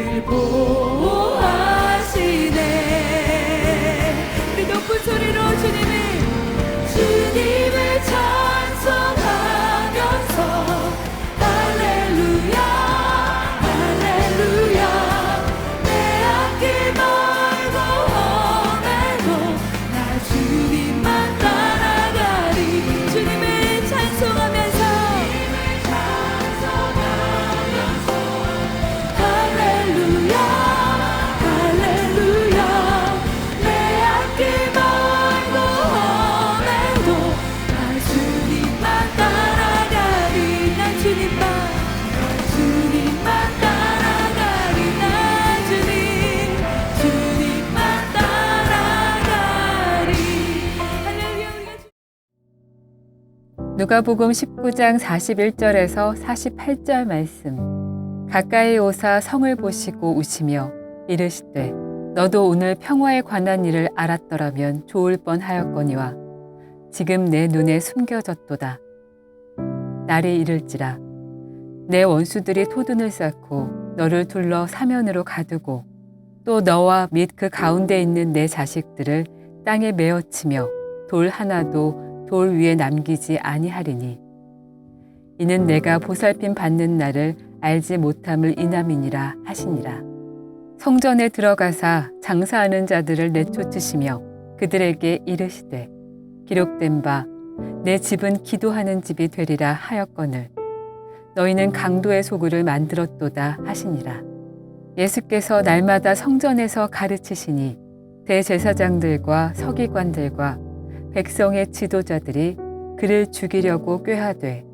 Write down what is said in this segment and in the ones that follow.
一步。 누가복음 19장 41절에서 48절 말씀. 가까이 오사 성을 보시고 우시며 이르시되 너도 오늘 평화에 관한 일을 알았더라면 좋을 뻔하였거니와 지금 내 눈에 숨겨졌도다. 날이 이를지라 내 원수들이 토둔을 쌓고 너를 둘러 사면으로 가두고 또 너와 및 그 가운데 있는 내 자식들을 땅에 메어치며 돌 하나도 돌 위에 남기지 아니하리니. 이는 내가 보살핌 받는 날을 알지 못함을 이남이니라 하시니라. 성전에 들어가사 장사하는 자들을 내쫓으시며 그들에게 이르시되 기록된 바 내 집은 기도하는 집이 되리라 하였거늘. 너희는 강도의 소굴을 만들었도다 하시니라. 예수께서 날마다 성전에서 가르치시니 대제사장들과 서기관들과 백성의 지도자들이 그를 죽이려고 꾀하되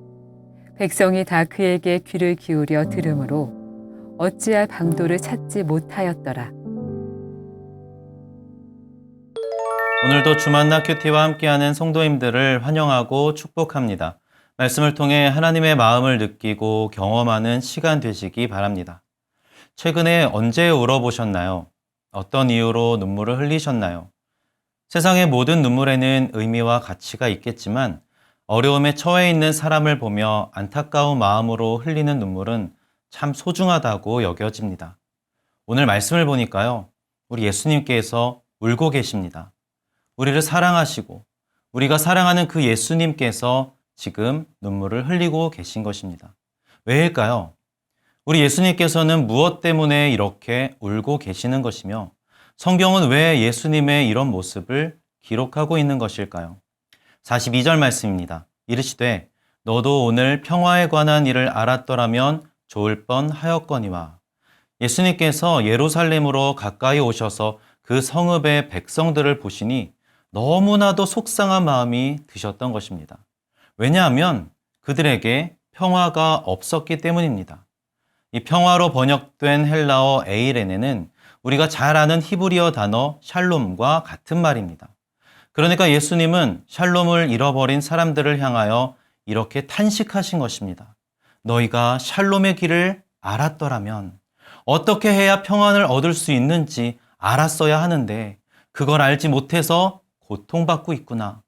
백성이 다 그에게 귀를 기울여 들으므로 어찌할 방도를 찾지 못하였더라. 오늘도 주만나 큐티와 함께하는 성도님들을 환영하고 축복합니다. 말씀을 통해 하나님의 마음을 느끼고 경험하는 시간 되시기 바랍니다. 최근에 언제 울어보셨나요? 어떤 이유로 눈물을 흘리셨나요? 세상의 모든 눈물에는 의미와 가치가 있겠지만 어려움에 처해 있는 사람을 보며 안타까운 마음으로 흘리는 눈물은 참 소중하다고 여겨집니다. 오늘 말씀을 보니까요. 우리 예수님께서 울고 계십니다. 우리를 사랑하시고 우리가 사랑하는 그 예수님께서 지금 눈물을 흘리고 계신 것입니다. 왜일까요? 우리 예수님께서는 무엇 때문에 이렇게 울고 계시는 것이며 성경은 왜 예수님의 이런 모습을 기록하고 있는 것일까요? 42절 말씀입니다. 이르시되 너도 오늘 평화에 관한 일을 알았더라면 좋을 뻔 하였거니와 예수님께서 예루살렘으로 가까이 오셔서 그 성읍의 백성들을 보시니 너무나도 속상한 마음이 드셨던 것입니다. 왜냐하면 그들에게 평화가 없었기 때문입니다. 이 평화로 번역된 헬라어 에이레네는 우리가 잘 아는 히브리어 단어 샬롬과 같은 말입니다. 그러니까 예수님은 샬롬을 잃어버린 사람들을 향하여 이렇게 탄식하신 것입니다. 너희가 샬롬의 길을 알았더라면 어떻게 해야 평안을 얻을 수 있는지 알았어야 하는데 그걸 알지 못해서 고통받고 있구나.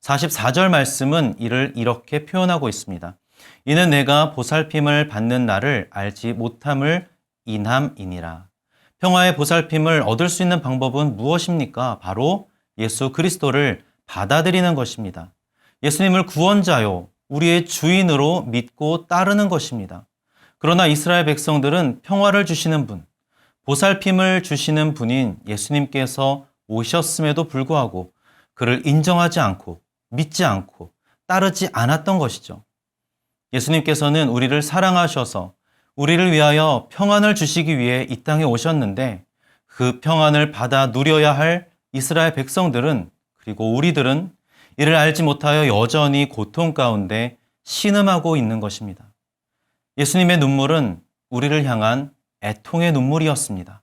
44절 말씀은 이를 이렇게 표현하고 있습니다. 이는 내가 보살핌을 받는 날을 알지 못함을 인함이니라. 평화의 보살핌을 얻을 수 있는 방법은 무엇입니까? 바로 예수 그리스도를 받아들이는 것입니다. 예수님을 구원자요, 우리의 주인으로 믿고 따르는 것입니다. 그러나 이스라엘 백성들은 평화를 주시는 분, 보살핌을 주시는 분인 예수님께서 오셨음에도 불구하고 그를 인정하지 않고 믿지 않고 따르지 않았던 것이죠. 예수님께서는 우리를 사랑하셔서 우리를 위하여 평안을 주시기 위해 이 땅에 오셨는데 그 평안을 받아 누려야 할 이스라엘 백성들은 그리고 우리들은 이를 알지 못하여 여전히 고통 가운데 신음하고 있는 것입니다. 예수님의 눈물은 우리를 향한 애통의 눈물이었습니다.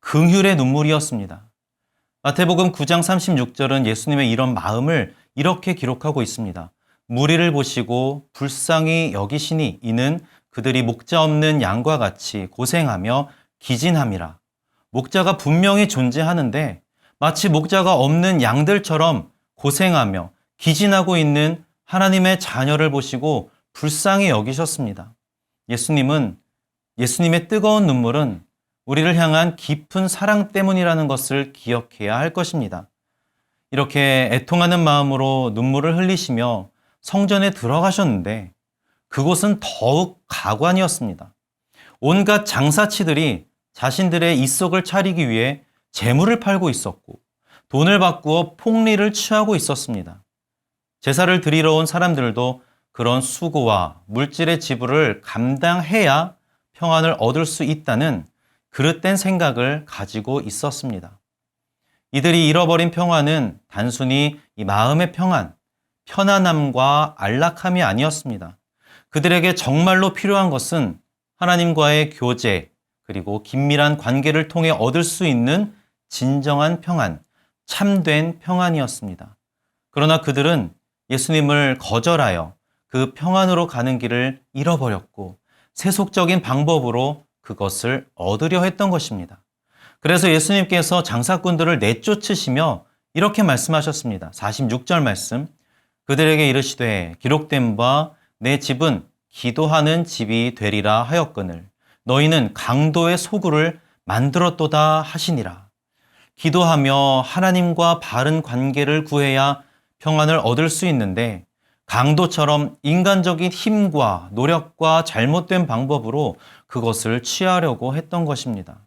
긍휼의 눈물이었습니다. 마태복음 9장 36절은 예수님의 이런 마음을 이렇게 기록하고 있습니다. 무리를 보시고 불쌍히 여기시니 이는 그들이 목자 없는 양과 같이 고생하며 기진함이라. 목자가 분명히 존재하는데 마치 목자가 없는 양들처럼 고생하며 기진하고 있는 하나님의 자녀를 보시고 불쌍히 여기셨습니다. 예수님은 예수님의 뜨거운 눈물은 우리를 향한 깊은 사랑 때문이라는 것을 기억해야 할 것입니다. 이렇게 애통하는 마음으로 눈물을 흘리시며 성전에 들어가셨는데 그곳은 더욱 가관이었습니다. 온갖 장사치들이 자신들의 입속을 차리기 위해 재물을 팔고 있었고 돈을 바꾸어 폭리를 취하고 있었습니다. 제사를 드리러 온 사람들도 그런 수고와 물질의 지불을 감당해야 평안을 얻을 수 있다는 그릇된 생각을 가지고 있었습니다. 이들이 잃어버린 평안은 단순히 이 마음의 평안, 편안함과 안락함이 아니었습니다. 그들에게 정말로 필요한 것은 하나님과의 교제, 그리고 긴밀한 관계를 통해 얻을 수 있는 진정한 평안, 참된 평안이었습니다. 그러나 그들은 예수님을 거절하여 그 평안으로 가는 길을 잃어버렸고 세속적인 방법으로 그것을 얻으려 했던 것입니다. 그래서 예수님께서 장사꾼들을 내쫓으시며 이렇게 말씀하셨습니다. 46절 말씀. 그들에게 이르시되 기록된 바 내 집은 기도하는 집이 되리라 하였거늘 너희는 강도의 소굴을 만들었도다 하시니라. 기도하며 하나님과 바른 관계를 구해야 평안을 얻을 수 있는데 강도처럼 인간적인 힘과 노력과 잘못된 방법으로 그것을 취하려고 했던 것입니다.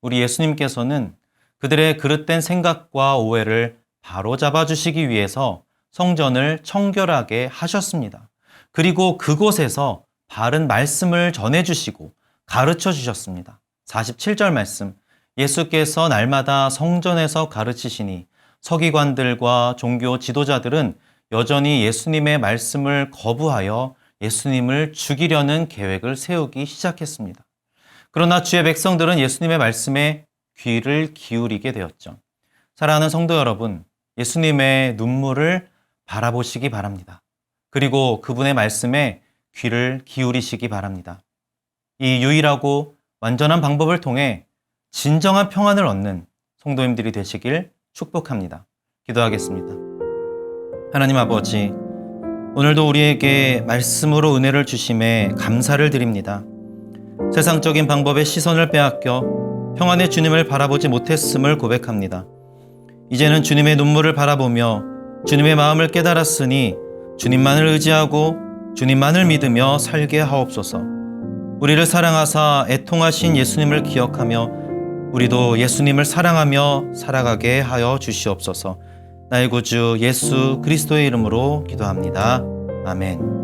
우리 예수님께서는 그들의 그릇된 생각과 오해를 바로 잡아 주시기 위해서 성전을 청결하게 하셨습니다. 그리고 그곳에서 바른 말씀을 전해 주시고 가르쳐 주셨습니다. 47절 말씀. 예수께서 날마다 성전에서 가르치시니 서기관들과 종교 지도자들은 여전히 예수님의 말씀을 거부하여 예수님을 죽이려는 계획을 세우기 시작했습니다. 그러나 주의 백성들은 예수님의 말씀에 귀를 기울이게 되었죠. 사랑하는 성도 여러분, 예수님의 눈물을 바라보시기 바랍니다. 그리고 그분의 말씀에 귀를 기울이시기 바랍니다. 이 유일하고 완전한 방법을 통해 진정한 평안을 얻는 성도님들이 되시길 축복합니다. 기도하겠습니다. 하나님 아버지, 오늘도 우리에게 말씀으로 은혜를 주심에 감사를 드립니다. 세상적인 방법에 시선을 빼앗겨 평안의 주님을 바라보지 못했음을 고백합니다. 이제는 주님의 눈물을 바라보며 주님의 마음을 깨달았으니 주님만을 의지하고 주님만을 믿으며 살게 하옵소서. 우리를 사랑하사 애통하신 예수님을 기억하며 우리도 예수님을 사랑하며 살아가게 하여 주시옵소서. 나의 구주 예수 그리스도의 이름으로 기도합니다. 아멘.